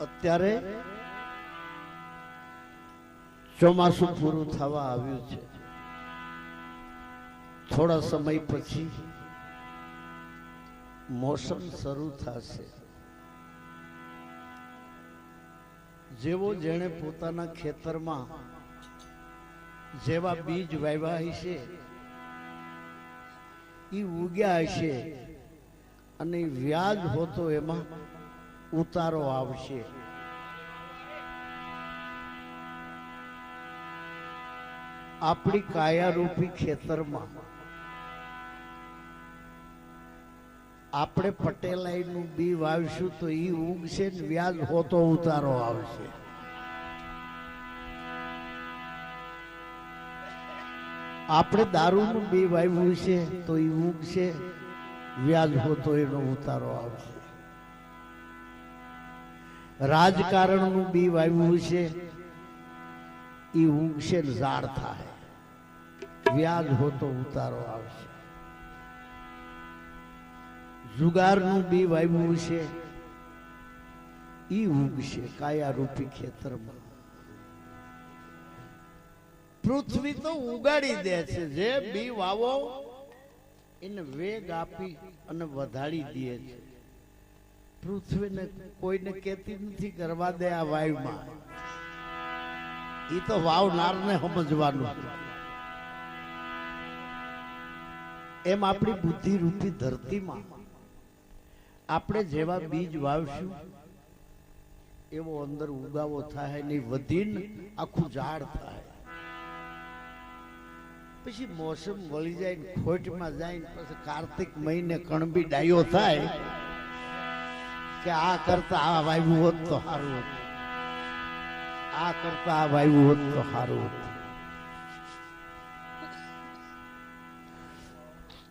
અત્યારે ચોમાસું પૂરું થવા આવ્યું છે. થોડા સમય પછી મોસમ શરૂ થશે. જેવો જેણે પોતાના ખેતરમાં જેવા બીજ વાવ્યા હશે એ ઉગ્યા હશે અને વ્યાજ હોતો એમાં ઉતારો આવશે. આપણી કાયારૂપી ખેતરમાં આપણે પટેલાઈનું બી વાવીશું તો એ ઉગશે ને વ્યાજ હોતો ઉતારો આવશે. આપણે દારૂનું બી વાવ્યું છે તો એ ઉગશે વ્યાજ હોતો એનો ઉતારો આવશે. રાજકારણનું બી વાવ્યું છે. ઈ ઉગશે ઝાડ થાય. વ્યાજ હોતો ઉતારો આવશે. જુગારનું બી વાવ્યું છે. ઈ ઉગશે કાયારૂપી ખેતરમાં. પૃથ્વી તો ઉગાડી દે છે. જે બી વાવો, એને વેગ આપી અને વધારી દે છે. પૃથ્વીને કોઈને કેતી નથી કરવા દે આ વાયુમાં. એ તો વાવનારને સમજવાનું. એમ આપણી બુદ્ધિ રૂપી ધરતીમાં આપણે જેવા બીજ વાવશું, એવો અંદર ઉગાવો થાય ને વધીને આખું ઝાડ થાય. પછી મોસમ વળી જાય ખોટમાં જાય પછી કાર્તિક મહિને કણબી ડાયો થાય કે આ કરતા આ વાવ્યું હોત તો સારું હતું. આ કરતા આ વાવ્યું હોત તો સારું હતું.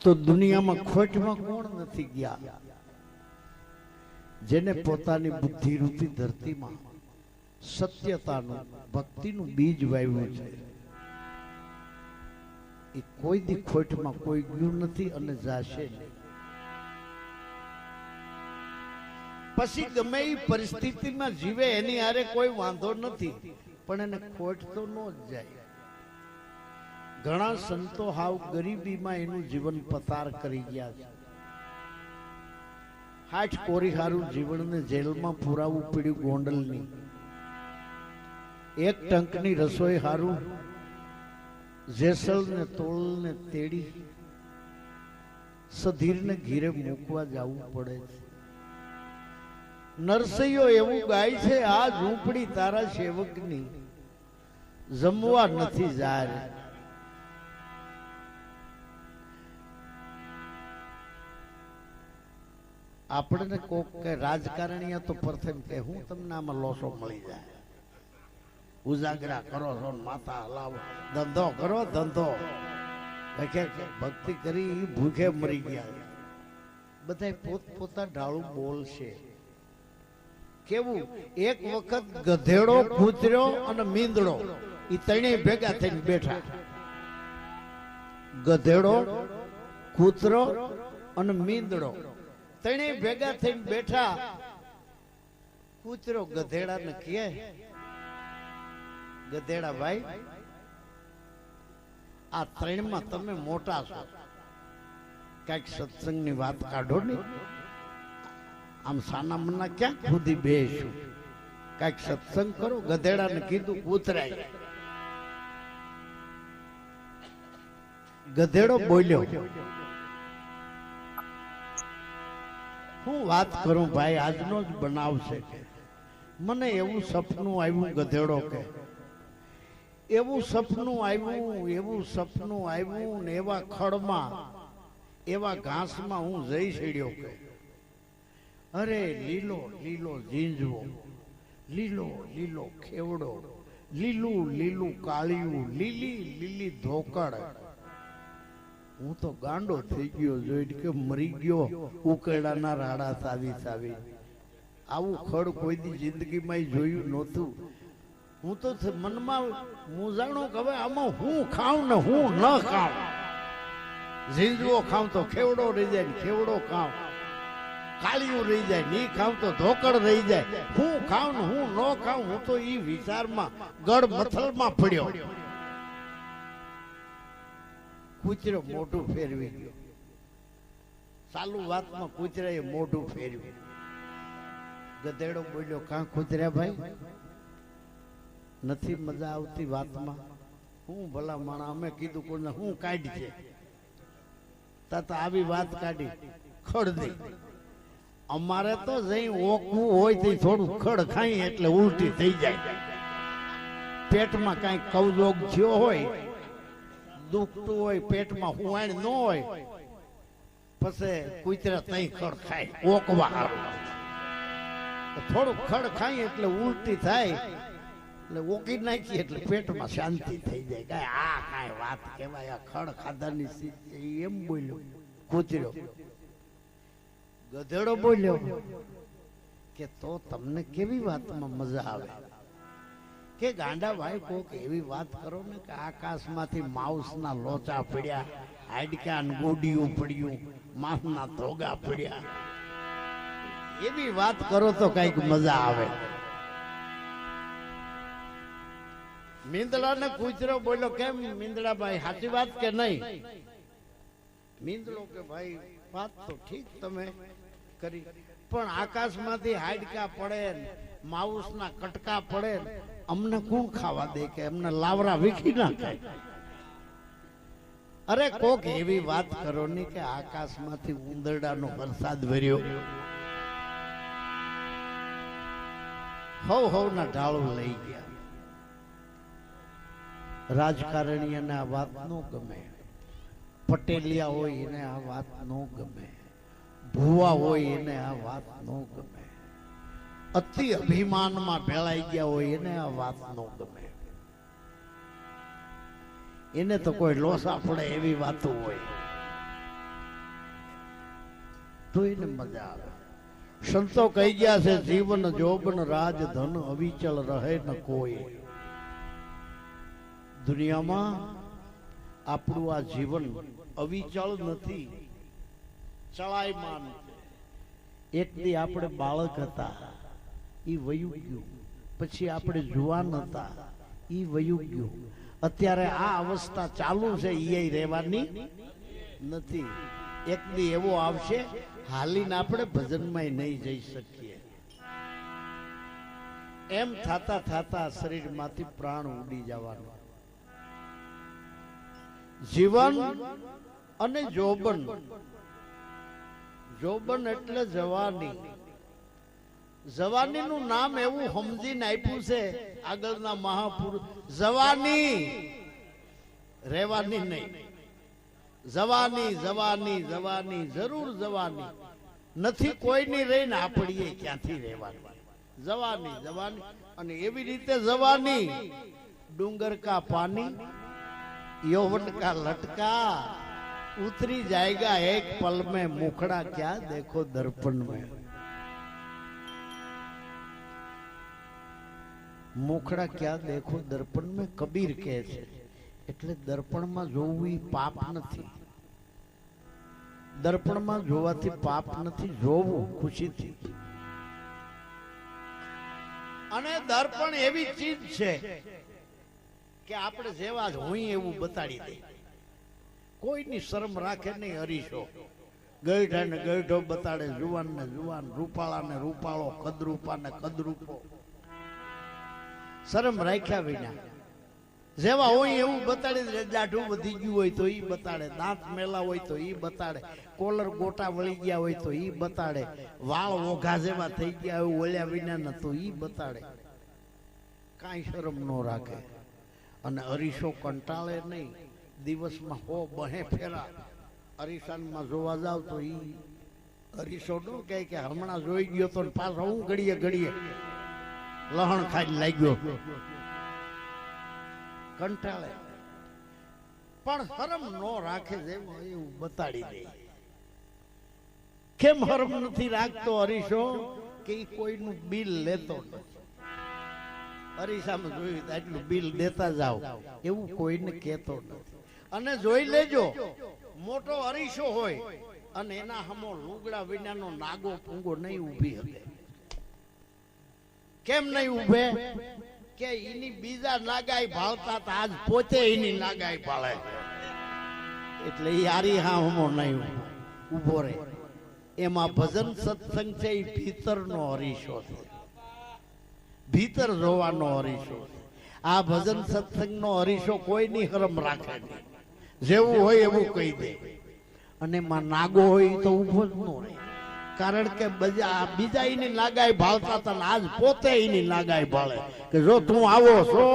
તો દુનિયામાં ખોટમાં કોણ નથી ગયા? જેને પોતાની બુદ્ધિ રૂપી ધરતીમાં સત્યતાનું, ભક્તિનું બીજ વાવ્યું છે. એ કોઈ દી ખોટમાં કોઈ ગયું નથી અને જાશે નહીં. પછી ગમે એ પરિસ્થિતિમાં જીવે એની હારે કોઈ વાંધો નથી. પણ એને ખોટ તો ન જ જાય. ઘણા સંતો હાવ ગરીબીમાં એનું જીવન પસાર કરી ગયા છે. હાથ કોરી હારું જીવનને જેલમાં પુરાવું પડ્યું ગોંડલની. એક ટંકની રસોઈ હારું જેસલ ને તોલ ને તેડી સધીરને ઘીરે મૂકવા જવું પડે છે. નરસૈયો એવું ગાય છે, આ ઝૂંપડી તારા સેવકની. જમવા નથી જાય આપણને કોક કે રાજકારણીય તો પ્રથમ કે, હું તમને આમાં લોસો મળી જાય. ઉજાગરા કરો છો માથા હલાવો. ધંધો કરો, ધંધો. ભક્તિ કરી, ભૂખે મરી ગયા. બધા પોત પોતા ઢાળું બોલશે. કેવું? એક વખત ગધેડો કૂતર્યો અને મીંદડો. એ ત્રણેય ભેગા થઈને બેઠા. ગધેડો, કૂતરો અને મીંદડો. ત્રણેય ભેગા થઈને બેઠા. કૂતરો ગધેડાને કહે, ગધેડા ભાઈ, આ ત્રણમાં તમે મોટા છો. કંઈક સત્સંગની વાત કાઢો ને. આમ સાના મનના ક્યાં ખુદી બેસું? કંઈક સત્સંગ કરો, ગધેડાને કીધું, ઉતરાય. ગધેડો બોલ્યો, હું વાત કરું ભાઈ, આજનો જ બનાવ છે મને એવું સપનું આવ્યું, ગધેડો કે. એવું સપનું આવ્યું, એવું સપનું આવ્યું ને એવા ખડમાં, એવા ઘાસમાં હું જઈ છેડ્યો કે. અરે, લીલો લીલો ઝીંઝવો, લીલો લીલો ખેવડો, લીલું લીલું કાળિયું, લીલી લીલી ધોકડ. હું તો ગાંડો થઈ ગયો જોઈ કે મરી ગયો ઉકેડાના રાડા સાવી સાવી. આવું ખડ કોઈ દી જિંદગીમાં જોયું નહોતું. હું તો મનમાં હું જાણું કે હવે આમાં હું ખાઉં ને હું ન ખાઉં. ઝીંઝવો ખાઉં તો ખેવડો રહી જાય ખેવડો ખાઉં. કાળિયું રહી જાય ની ખાવ તો ધોકડ રહી જાય. હું ખાવ હું ન ખાવ હું તો એ વિચારમાં, ગળ મથલમાં પડ્યો. કૂચરો મોઢું ફેરવી ગયો. ચાલુ વાતમાં કૂતરાએ મોઢું ફેરવ્યું. ગધેડો બોલ્યો, કાં કૂતર્યા ભાઈ? નથી મજા આવતી વાતમાં? હું ભલા માણા અમે કીધું કોઈને હું કાઢી છે તો આવી વાત કાઢી ખડ દઈ અમારે તો જઈ ઓકવું હોય તે થોડું ખડ ખાઈ એટલે ઉલટી થઈ જાય. પેટમાં કાંઈ કવજોગ થયો હોય, દુખતું હોય, પેટમાં હુવાણ ન હોય, પછી કુતરા તઈ ખડ ખાય, ઓકવા થોડું ખડ ખાઈ એટલે ઉલટી થાય, એટલે ઓકી નાખી એટલે પેટમાં શાંતિ થઈ જાય. કાંઈ આ કાંઈ વાત કહેવાય, આ ખડ ખાધાની એમ બોલ્યો કૂતર્યો ગધેડો બોલ્યો કે તો તમને કેવી વાતમાં મજા આવે કે ગાંડા ભાઈ કોક એવી વાત કરો ને કે આકાશમાંથી માઉસના લોચા પડ્યા હાડકા ને ગોડિયું પડ્યું માંસના ધોગા પડ્યા એવી વાત કરો તો કંઈક મજા આવે મીંદડા ને કૂતરો બોલ્યો કેમ મીંદડા ભાઈ સાચી વાત કે નહીં મીંદડો કે ભાઈ વાત તો ઠીક તમે કરી. પણ આકાશમાંથી હાડકા પડે ને, માઉસના કટકા પડે અમને કોણ ખાવા દે કે અમને લાવરા વીખી નાખે અરે કોક એવી વાત કરો ની કે આકાશમાંથી ઉંદરડાનો વરસાદ ભર્યો હવ હવના ઢાળો લઈ ગયા. રાજકારણીઓને આ વાત ન ગમે. પટેલિયા હોય એને આ વાત ન ગમે. ભુવા હોય એને આ વાત ન ગમે. અતિ અભિમાનમાં ભેળાઈ ગયા હોય એને આ વાત ન ગમે. એને તો કોઈ લોસા પડે એવી વાતો હોય. તો એને મજા આવે. સંતો કહી ગયા છે, જીવન જોબન રાજ ધન અવિચલ રહે ન કોઈ. દુનિયામાં આપણું આ જીવન અવિચળ નથી. ચલાયમાન છે એક દી આપણે બાળક હતા એ વયું ગયું. પછી આપણે જુવાન હતા એ વયું ગયું. અત્યારે આ અવસ્થા ચાલુ છે એ રહેવાની નથી. એક દી એવો આવશે, હાલીને આપણે ભજનમાં નહીં જઈ શકીએ. એમ થાતા થાતા શરીરમાંથી પ્રાણ ઉડી જવાનો. જીવન અને જોબન જોબન એટલે જવાની. જવાનીનું નામ એવું સમજીને આપ્યું છે, આગળના મહાપુરુષ, જવાની. રહેવાની નહીં. જવાની જવાની જવાની, જરૂર જવાની. નથી કોઈની રહીને આપણીએ ક્યાંથી રહેવાનું? જવાની જવાની. અને એવી રીતે જવાની. ડુંગર કા પાણી યૌવન કા લટકા. उतरी जाएगा एक पल में मुखड़ा क्या देखो दर्पण में મુખડા ક્યાં દેખો દર્પણ મેં કબીર કહે છે એટલે દર્પણમાં જોવું ઈ પાપ નથી દર્પણમાં જોવાથી પાપ નથી જોવું ખુશીથી અને દર્પણ એવી ચીજ છે કે આપણે જેવા જ હોય એવું બતાડી દે કોઈની શરમ રાખે નહીં હરીશો. ગઈઢા ને ગઈઢો બતાડે જુવાન ને જુવાન રૂપાળા ને રૂપાળો કદરૂપા. ને કદરૂપો શરમ રાખ્યા વિના. જેવા હોય એવું બતાડે દાઢું વધી ગયું હોય તો એ બતાડે, દાંત મેલા હોય તો એ બતાડે, કોલર ગોટા વળી ગયા હોય તો એ બતાડે, વાળ ઓઘા જેવા થઈ ગયા હોય ઓળ્યા વિના તો એ બતાડે. કાંઈ શરમ ન રાખે. અને અરીસો કંટાળે નહીં. દિવસમાં હો બહે ફેરા. અરીસાનમાં જોવા જાવ તો ઈ અરીસો નો કહે કે હમણાં જોઈ ગયો તો પાછો હું ઘડીએ. ઘડીએ લહણ ખાઈ લાગ્યો. કંટાળે. પણ હરમ નો રાખે જેવું એવું બતાડી દે. કેમ હરમ નથી રાખતો અરીસો? કે ઈ કોઈનું બિલ લેતો નથી. અરીસામાં જોયું આટલું બિલ દેતા જાઓ. એવું કોઈને કહેતો નથી. અને જોઈ લેજો, મોટો અરીસો હોય અને એના હમો લુગડા વિનાનો નાગો પૂંગો નહીં ઊભી શકે કેમ નહીં ઊભે? કે એની બીજા નાગાઈ ભાવતા તા આજ પોતે એની નાગાઈ ભાળે. એટલે આરી હા હમો નહીં ઊભો. રહે એમાં ભજન સત્સંગ છે એ ભીતરનો હરીશો છે. ભીતર જોવાનો હરીશો આ ભજન સત્સંગનો હરીશો કોઈની હરમ રાખે નહીં. જેવું હોય એવું કહી દે. અને માં નાગો હોય તો ઊભો જ ન રહે. કારણ કે બીજા બીજા એની લાગાય ભાળતા હતા આજ પોતે એની નાગાઈ ભાળે. કે જો તું આવો છો.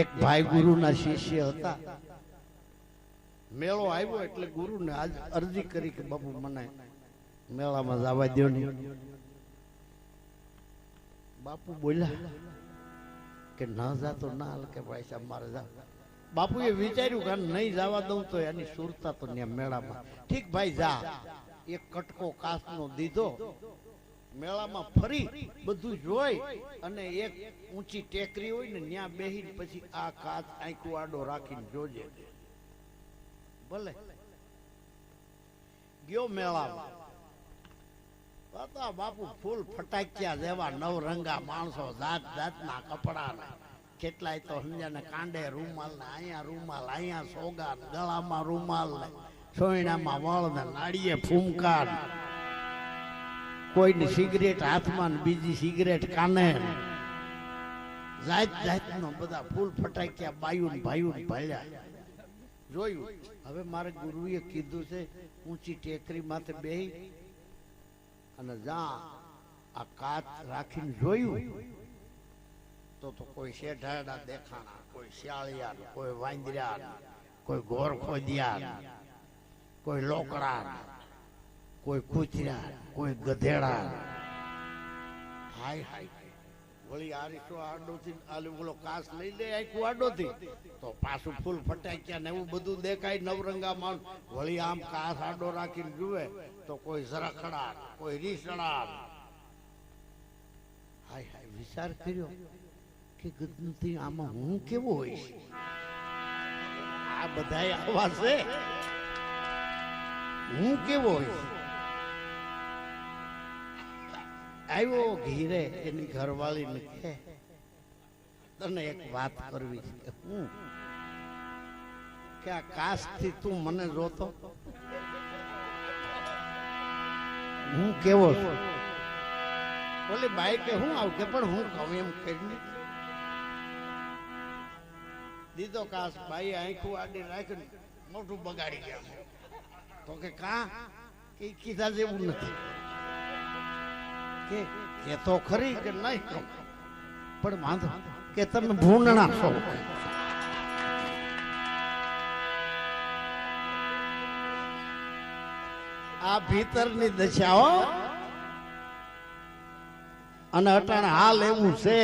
એક ભાઈ ગુરુના શિષ્ય હતા. મેળો આવ્યો એટલે ગુરુને આજ અરજી કરી કે બાપુ મને મેળામાં જવા દો ને બાપુ બોલ્યા કે ના જા તો ના હાલ કે ભાઈ સાહેબ, મારે જા. બાપુએ વિચાર્યું કે નહીં જવા દઉં તો એની સુરતા તો ત્યાં મેળામાં. ઠીક ભાઈ, જા. એક કટકો કાચનો દીધો. મેળામાં ફરી બધું જોઈ અને એક ઊંચી ટેકરી હોય ને ત્યાં બેહીને પછી આ કાચ આંકું આડો રાખીને જોજે. ભલે. ગયો મેળામાં. તો બાપુ ફૂલ ફટાક્યા જેવા નવરંગા માણસો જાત જાતના કપડા કેટલાય તો સમજાને કાંડે રૂમાલ ને, અહીંયા રૂમાલ, અહીંયા સોગા ગળામાં રૂમાલ ને, સોયણામાં વળ ને, નાળીએ ફૂમકાર કોઈની સિગરેટ હાથમાં બીજી સિગરેટ કાને. જાત જાતનો બધા ફૂલ ફટાક્યા બાયું ને ભાલ્યા જોયું? હવે મારે ગુરુએ કીધું છે, ઊંચી ટેકરી માથે બેહી અને જા, આ કાચ રાખીને જોયું, તો તો કોઈ શેઢાડા દેખાણા, કોઈ શિયાળિયા, કોઈ વાંદરા કોઈ ગોર ખોદિયા, કોઈ લોકડા, કોઈ કૂતરા, કોઈ ગધેડા. હાય હાય. વળી આ રીતો આડોથી આલું બોલો કાસ લઈ લે આખું આડોથી તો પાછું ફૂલ ફટાક્યા ને એવું બધું દેખાય નવરંગા માન વળી આમ કાસ આડો રાખીને જુએ તો કોઈ ઝરખડા કોઈ રીસડા હાય હાય, વિચાર કર્યો કે ગદનથી આમાં હું કેવો હોઈશ? આ બધાય આવા છે? હું કેવો હોઈશ? આવ્યો ઘીરે, એની ઘરવાળીને કે તને એક વાત કરવી છે. હું? કે આ કાશથી તું મને જોતો? હું કેવો છું? બોલી, બાઈ, કે હું આવું? કે પણ હું કહું એમ કરીને. દીધો કાશ બાઈ આંખું આડી રાખ્યું ને મોઢું બગાડી ગયા. તો કે? કા ઈ કીધા જેવું નથી. કે કે તો ખરી કે નહીં કહું પણ વાંધો કે તમે ભૂંડણા છો. આ ભીતરની દશાઓ અને અટાણે હાલ એવું છે.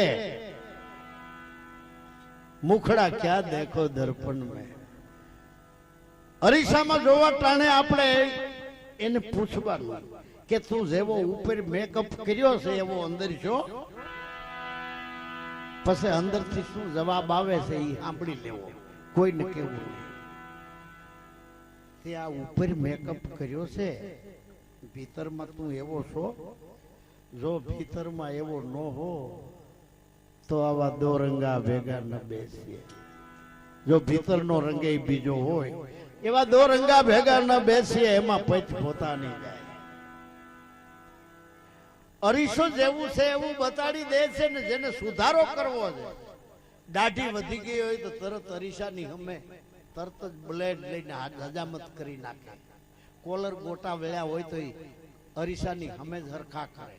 મુખડા ક્યાં દેખો દર્પણ મેં અરીસામાં જોવા ટાણે આપણે એને પૂછવાનું. કે તું જેવો ઉપર મેકઅપ કર્યો છે, એવો અંદર છો પછી અંદરથી શું જવાબ આવે છે એ સાંભળી લેવો. કોઈને કેવું નહીં. તે આ ઉપર મેકઅપ કર્યો છે, ભીતરમાં તું એવો છો. જો ભીતરમાં એવો ન હો, તો આવા દો રંગા ભેગા ન બેસીએ. જો ભીતરનો રંગે બીજો હોય, એવા દો રંગા ભેગા ન બેસીએ, એમાં પચ પોતાની જાય. અરીસો જેવું છે એવું બતાડી દે છે ને જેને સુધારો કરવો છે. દાઢી વધી ગઈ હોય તો તરત અરીસાની હમે તરત જ બ્લેડ લઈને હજામત કરી નાખે. કોલર ગોટા વેળ્યા હોય તો અરીસાની હમે જ હરખા કરે.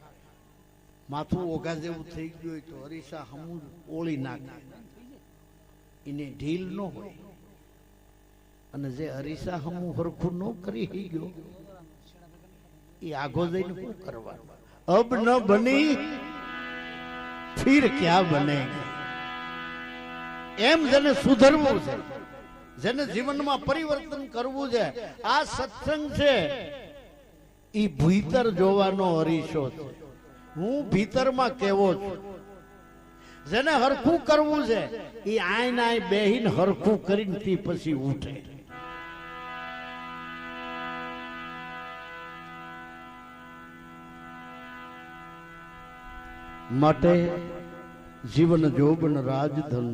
માથું ઓઘા જેવું થઈ ગયું હોય તો અરીસા હમું ઓળી નાખે. એને ઢીલ ન હોય. અને જે અરીસા હમું હરખું ન કરી ગયો, એ આગો જઈને શું કરવાનું? અબ ન બની फिर ક્યાં બને? એમ જેને સુધરવું છે, જેને જીવનમાં પરિવર્તન કરવું છે, આ સત્સંગ છે એ ભીતર જોવાનો હરીશો છે. હું ભીતરમાં કેવો છું? જેને હરખું કરવું છે એ આઈને આઈ બેહીને હરખું કરીને પછી ઉઠે. માટે જીવન જોબન રાજધન.